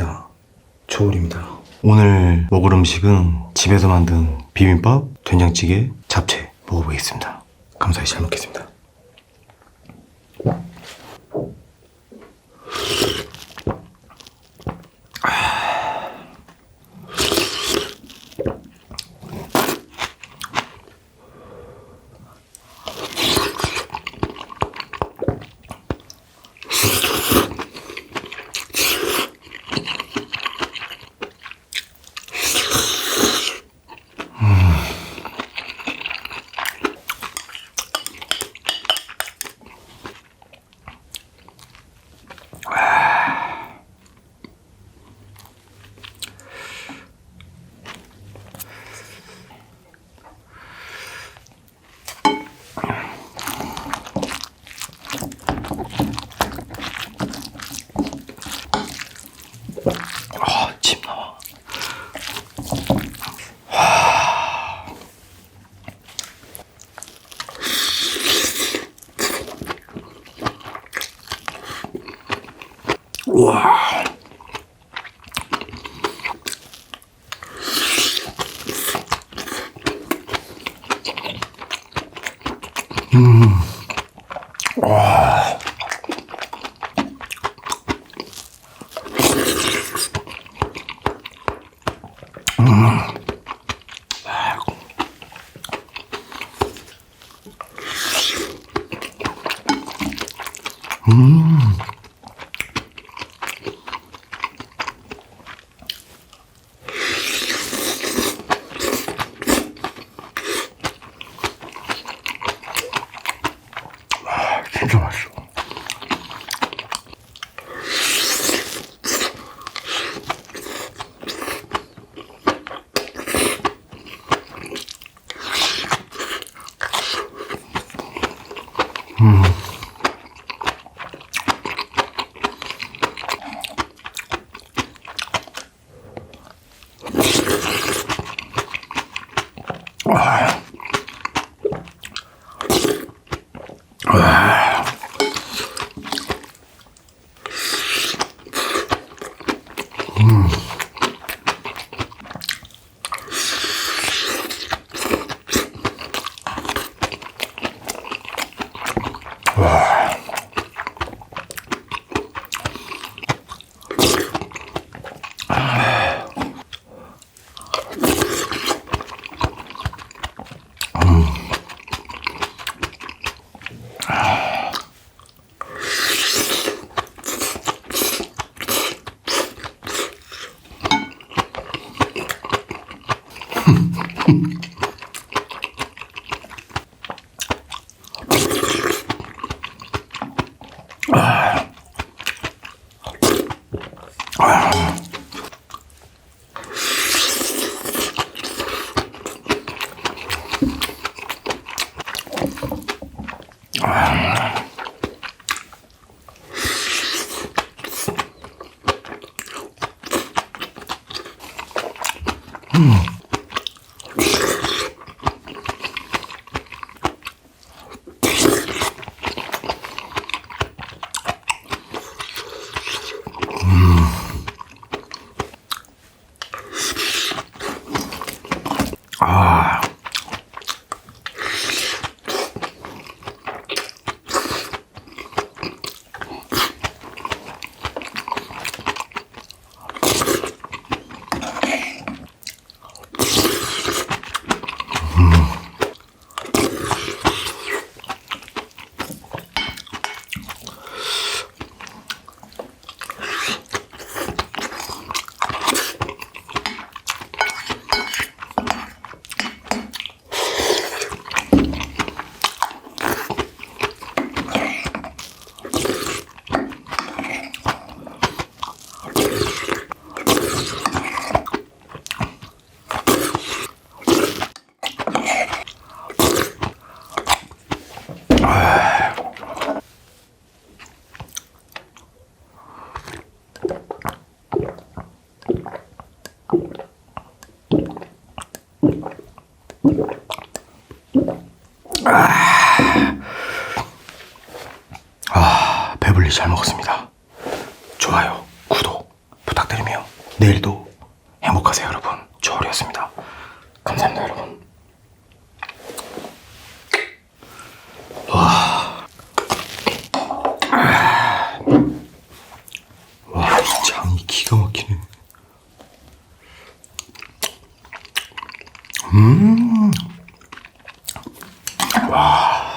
반갑습니다. 조울입니다. 오늘 먹을 음식은 집에서 만든 비빔밥, 된장찌개, 잡채 먹어보겠습니다. 감사히 잘 먹겠습니다. 아, 침 나와. 진짜 아. Oh. 아, 배불리 잘 먹었습니다. 좋아요, 구독 부탁드리며 내일도 행복하세요 여러분. 조월이었습니다. 감사합니다 여러분. 와